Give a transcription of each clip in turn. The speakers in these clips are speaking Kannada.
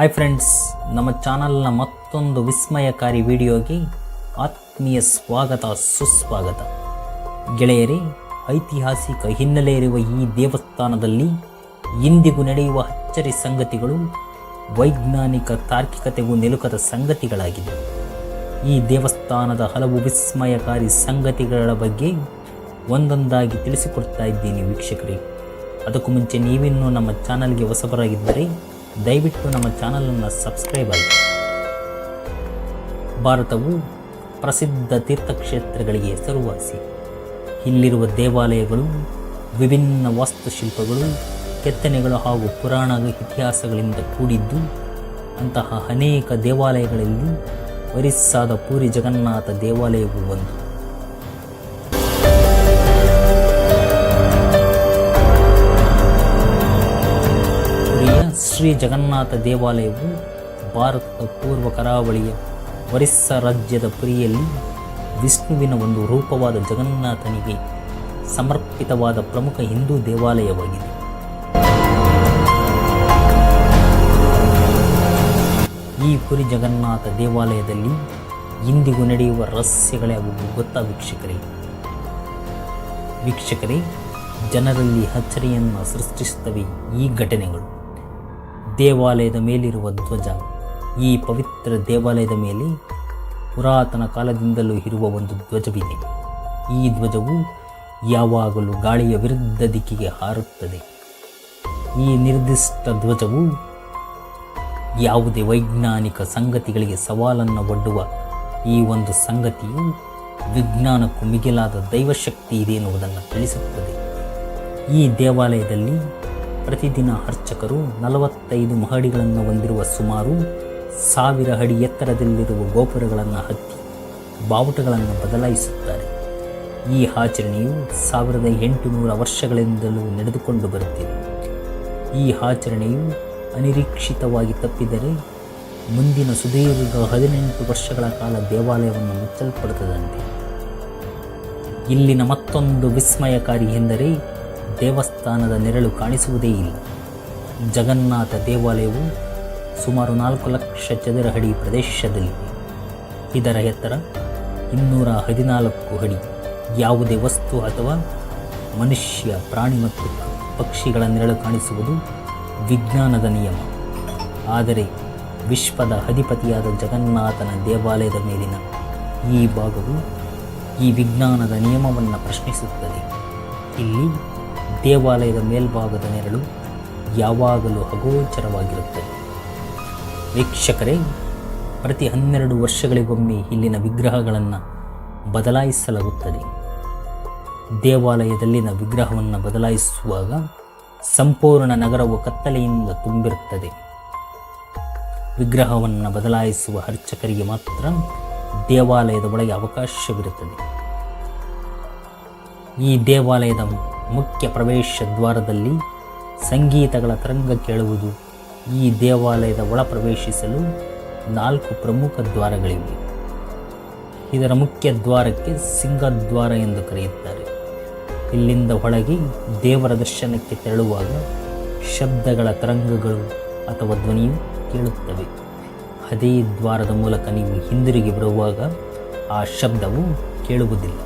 ಹಾಯ್ ಫ್ರೆಂಡ್ಸ್ ನಮ್ಮ ಚಾನಲ್ನ ಮತ್ತೊಂದು ವಿಸ್ಮಯಕಾರಿ ವಿಡಿಯೋಗೆ ಆತ್ಮೀಯ ಸ್ವಾಗತ, ಸುಸ್ವಾಗತ. ಗೆಳೆಯರೇ, ಐತಿಹಾಸಿಕ ಹಿನ್ನೆಲೆ ಇರುವ ಈ ದೇವಸ್ಥಾನದಲ್ಲಿ ಇಂದಿಗೂ ನಡೆಯುವ ಅಚ್ಚರಿ ಸಂಗತಿಗಳು ವೈಜ್ಞಾನಿಕ ತಾರ್ಕಿಕತೆಗೂ ನಿಲುಕದ ಸಂಗತಿಗಳಾಗಿವೆ. ಈ ದೇವಸ್ಥಾನದ ಹಲವು ವಿಸ್ಮಯಕಾರಿ ಸಂಗತಿಗಳ ಬಗ್ಗೆ ಒಂದೊಂದಾಗಿ ತಿಳಿಸಿಕೊಡ್ತಾ ಇದ್ದೀನಿ ವೀಕ್ಷಕರಿಗೆ ಅದಕ್ಕೂ ಮುಂಚೆ ನೀವಿನ್ನೂ ನಮ್ಮ ಚಾನಲ್ಗೆ ಹೊಸಬರಾಗಿದ್ದರೆ ದಯವಿಟ್ಟು ನಮ್ಮ ಚಾನಲನ್ನು ಸಬ್ಸ್ಕ್ರೈಬ್ ಆಗಿ. ಭಾರತವು ಪ್ರಸಿದ್ಧ ತೀರ್ಥಕ್ಷೇತ್ರಗಳಿಗೆ ಹೆಸರುವಾಸಿ. ಇಲ್ಲಿರುವ ದೇವಾಲಯಗಳು, ವಿಭಿನ್ನ ವಾಸ್ತುಶಿಲ್ಪಗಳು, ಕೆತ್ತನೆಗಳು ಹಾಗೂ ಪುರಾಣ ಇತಿಹಾಸಗಳಿಂದ ಕೂಡಿದ್ದು, ಅಂತಹ ಅನೇಕ ದೇವಾಲಯಗಳಲ್ಲಿ ಒರಿಸ್ಸಾದ ಪೂರಿ ಜಗನ್ನಾಥ ದೇವಾಲಯವು ಒಂದು. ಶ್ರೀ ಜಗನ್ನಾಥ ದೇವಾಲಯವು ಭಾರತದ ಪೂರ್ವ ಕರಾವಳಿಯ ಒರಿಸ್ಸಾ ರಾಜ್ಯದ ಪುರಿಯಲ್ಲಿ ವಿಷ್ಣುವಿನ ಒಂದು ರೂಪವಾದ ಜಗನ್ನಾಥನಿಗೆ ಸಮರ್ಪಿತವಾದ ಪ್ರಮುಖ ಹಿಂದೂ ದೇವಾಲಯವಾಗಿದೆ. ಈ ಪುರಿ ಜಗನ್ನಾಥ ದೇವಾಲಯದಲ್ಲಿ ಇಂದಿಗೂ ನಡೆಯುವ ರಹಸ್ಯಗಳ್ಯಾವುವು ಗೊತ್ತಾ ವೀಕ್ಷಕರೇ? ವೀಕ್ಷಕರೇ, ಜನರಲ್ಲಿ ಅಚ್ಚರಿಯನ್ನು ಸೃಷ್ಟಿಸುತ್ತವೆ ಈ ಘಟನೆಗಳು. ದೇವಾಲಯದ ಮೇಲಿರುವ ಧ್ವಜ. ಈ ಪವಿತ್ರ ದೇವಾಲಯದ ಮೇಲೆ ಪುರಾತನ ಕಾಲದಿಂದಲೂ ಇರುವ ಒಂದು ಧ್ವಜವಿದೆ. ಈ ಧ್ವಜವು ಯಾವಾಗಲೂ ಗಾಳಿಯ ವಿರುದ್ಧ ದಿಕ್ಕಿಗೆ ಹಾರುತ್ತದೆ. ಈ ನಿರ್ದಿಷ್ಟ ಧ್ವಜವು ಯಾವುದೇ ವೈಜ್ಞಾನಿಕ ಸಂಗತಿಗಳಿಗೆ ಸವಾಲನ್ನು ಒಡ್ಡುವ ಈ ಒಂದು ಸಂಗತಿಯು ವಿಜ್ಞಾನಕ್ಕೂ ಮಿಗಿಲಾದ ದೈವಶಕ್ತಿ ಇದೆ ಎನ್ನುವುದನ್ನು ತಿಳಿಸುತ್ತದೆ. ಈ ದೇವಾಲಯದಲ್ಲಿ ಪ್ರತಿದಿನ ಅರ್ಚಕರು ನಲವತ್ತೈದು ಮಹಡಿಗಳನ್ನು ಹೊಂದಿರುವ ಸುಮಾರು ಸಾವಿರ ಅಡಿ ಎತ್ತರದಲ್ಲಿರುವ ಗೋಪುರಗಳನ್ನು ಹತ್ತಿ ಬಾವುಟಗಳನ್ನು ಬದಲಾಯಿಸುತ್ತಾರೆ. ಈ ಆಚರಣೆಯು ಸಾವಿರದ ಎಂಟುನೂರ ವರ್ಷಗಳಿಂದಲೂ ನಡೆದುಕೊಂಡು ಬರುತ್ತಿದೆ. ಈ ಆಚರಣೆಯು ಅನಿರೀಕ್ಷಿತವಾಗಿ ತಪ್ಪಿದರೆ ಮುಂದಿನ ಸುದೀರ್ಘ ಹದಿನೆಂಟು ವರ್ಷಗಳ ಕಾಲ ದೇವಾಲಯವನ್ನು ಮುಚ್ಚಲ್ಪಡುತ್ತದಂತೆ. ಇಲ್ಲಿನ ಮತ್ತೊಂದು ವಿಸ್ಮಯಕಾರಿ ಎಂದರೆ ದೇವಸ್ಥಾನದ ನೆರಳು ಕಾಣಿಸುವುದೇ ಇಲ್ಲ. ಜಗನ್ನಾಥ ದೇವಾಲಯವು ಸುಮಾರು ನಾಲ್ಕು ಲಕ್ಷ ಚದರ ಅಡಿ ಪ್ರದೇಶದಲ್ಲಿದೆ ಇದರ ಎತ್ತರ ಇನ್ನೂರ ಹದಿನಾಲ್ಕು ಅಡಿ. ಯಾವುದೇ ವಸ್ತು ಅಥವಾ ಮನುಷ್ಯ, ಪ್ರಾಣಿ ಮತ್ತು ಪಕ್ಷಿಗಳ ನೆರಳು ಕಾಣಿಸುವುದು ವಿಜ್ಞಾನದ ನಿಯಮ. ಆದರೆ ವಿಶ್ವದ ಅಧಿಪತಿಯಾದ ಜಗನ್ನಾಥನ ದೇವಾಲಯದ ಮೇಲಿನ ಈ ಭಾಗವು ಈ ವಿಜ್ಞಾನದ ನಿಯಮವನ್ನು ಪ್ರಶ್ನಿಸುತ್ತದೆ. ಇಲ್ಲಿ ದೇವಾಲಯದ ಮೇಲ್ಭಾಗದ ನೆರಳು ಯಾವಾಗಲೂ ಅಗೋಚರವಾಗಿರುತ್ತದೆ. ವೀಕ್ಷಕರೇ, ಪ್ರತಿ ಹನ್ನೆರಡು ವರ್ಷಗಳಿಗೊಮ್ಮೆ ಇಲ್ಲಿನ ವಿಗ್ರಹಗಳನ್ನು ಬದಲಾಯಿಸಲಾಗುತ್ತದೆ. ದೇವಾಲಯದಲ್ಲಿನ ವಿಗ್ರಹವನ್ನು ಬದಲಾಯಿಸುವಾಗ ಸಂಪೂರ್ಣ ನಗರವು ಕತ್ತಲೆಯಿಂದ ತುಂಬಿರುತ್ತದೆ. ವಿಗ್ರಹವನ್ನು ಬದಲಾಯಿಸುವ ಅರ್ಚಕರಿಗೆ ಮಾತ್ರ ದೇವಾಲಯದ ಒಳಗೆ ಅವಕಾಶವಿರುತ್ತದೆ. ಈ ದೇವಾಲಯದ ಮುಖ್ಯ ಪ್ರವೇಶ ದ್ವಾರದಲ್ಲಿ ಸಂಗೀತಗಳ ತರಂಗ ಕೇಳುವುದು ಈ ದೇವಾಲಯದ ಒಳ ಪ್ರವೇಶಿಸಲು ನಾಲ್ಕು ಪ್ರಮುಖ ದ್ವಾರಗಳಿವೆ. ಇದರ ಮುಖ್ಯ ದ್ವಾರಕ್ಕೆ ಸಿಂಗದ್ವಾರ ಎಂದು ಕರೆಯುತ್ತಾರೆ. ಇಲ್ಲಿಂದ ಒಳಗೆ ದೇವರ ದರ್ಶನಕ್ಕೆ ತೆರಳುವಾಗ ಶಬ್ದಗಳ ತರಂಗಗಳು ಅಥವಾ ಧ್ವನಿಯು ಕೇಳುತ್ತವೆ. ಅದೇ ದ್ವಾರದ ಮೂಲಕ ನೀವು ಹಿಂದಿರುಗಿ ಬರುವಾಗ ಆ ಶಬ್ದವು ಕೇಳುವುದಿಲ್ಲ.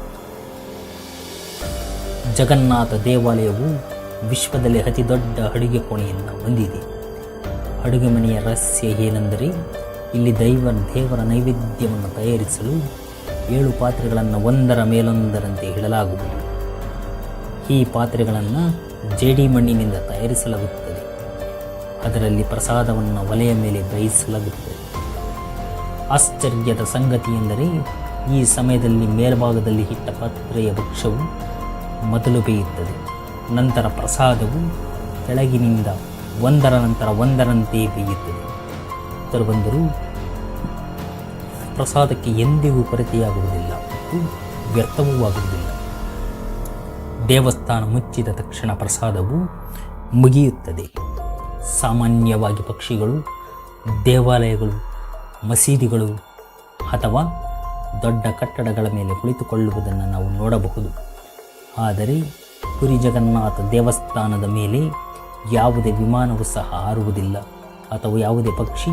ಜಗನ್ನಾಥ ದೇವಾಲಯವು ವಿಶ್ವದಲ್ಲಿ ಅತಿ ದೊಡ್ಡ ಅಡುಗೆ ಕೋಣೆಯನ್ನು ಹೊಂದಿದೆ. ಅಡುಗೆ ಮನೆಯ ರಹಸ್ಯ ಏನೆಂದರೆ, ಇಲ್ಲಿ ದೈವ ದೇವರ ನೈವೇದ್ಯವನ್ನು ತಯಾರಿಸಲು ಏಳು ಪಾತ್ರೆಗಳನ್ನು ಒಂದರ ಮೇಲೊಂದರಂತೆ ಇಡಲಾಗುವುದು. ಈ ಪಾತ್ರೆಗಳನ್ನು ಜೇಡಿ ಮಣ್ಣಿನಿಂದ ತಯಾರಿಸಲಾಗುತ್ತದೆ. ಅದರಲ್ಲಿ ಪ್ರಸಾದವನ್ನು ಒಲೆಯ ಮೇಲೆ ಬೇಯಿಸಲಾಗುತ್ತದೆ. ಆಶ್ಚರ್ಯದ ಸಂಗತಿ ಎಂದರೆ ಈ ಸಮಯದಲ್ಲಿ ಮೇಲ್ಭಾಗದಲ್ಲಿ ಇಟ್ಟ ಪಾತ್ರೆಯ ವೃಕ್ಷವು ಮೊದಲು ಬೇಯುತ್ತದೆ. ನಂತರ ಪ್ರಸಾದವು ಕೆಳಗಿನಿಂದ ಒಂದರ ನಂತರ ಒಂದರಂತೆ ಬೇಯುತ್ತದೆ. ಬಂದರೂ ಪ್ರಸಾದಕ್ಕೆ ಎಂದಿಗೂ ಕೊರತೆಯಾಗುವುದಿಲ್ಲ ಮತ್ತು ವ್ಯರ್ಥವೂ ಆಗುವುದಿಲ್ಲ. ದೇವಸ್ಥಾನ ಮುಚ್ಚಿದ ತಕ್ಷಣ ಪ್ರಸಾದವು ಮುಗಿಯುತ್ತದೆ. ಸಾಮಾನ್ಯವಾಗಿ ಪಕ್ಷಿಗಳು, ದೇವಾಲಯಗಳು, ಮಸೀದಿಗಳು ಅಥವಾ ದೊಡ್ಡ ಕಟ್ಟಡಗಳ ಮೇಲೆ ಕುಳಿತುಕೊಳ್ಳುವುದನ್ನು ನಾವು ನೋಡಬಹುದು. ಆದರೆ ಪುರಿ ಜಗನ್ನಾಥ ದೇವಸ್ಥಾನದ ಮೇಲೆ ಯಾವುದೇ ವಿಮಾನವೂ ಸಹ ಹಾರುವುದಿಲ್ಲ. ಅಥವಾ ಯಾವುದೇ ಪಕ್ಷಿ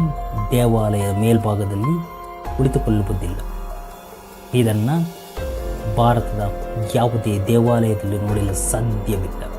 ದೇವಾಲಯದ ಮೇಲ್ಭಾಗದಲ್ಲಿ ಕುಳಿತುಕೊಳ್ಳುವುದಿಲ್ಲ. ಇದನ್ನು ಭಾರತದ ಯಾವುದೇ ದೇವಾಲಯದಲ್ಲಿ ನೋಡಲು ಸಾಧ್ಯವಿಲ್ಲ.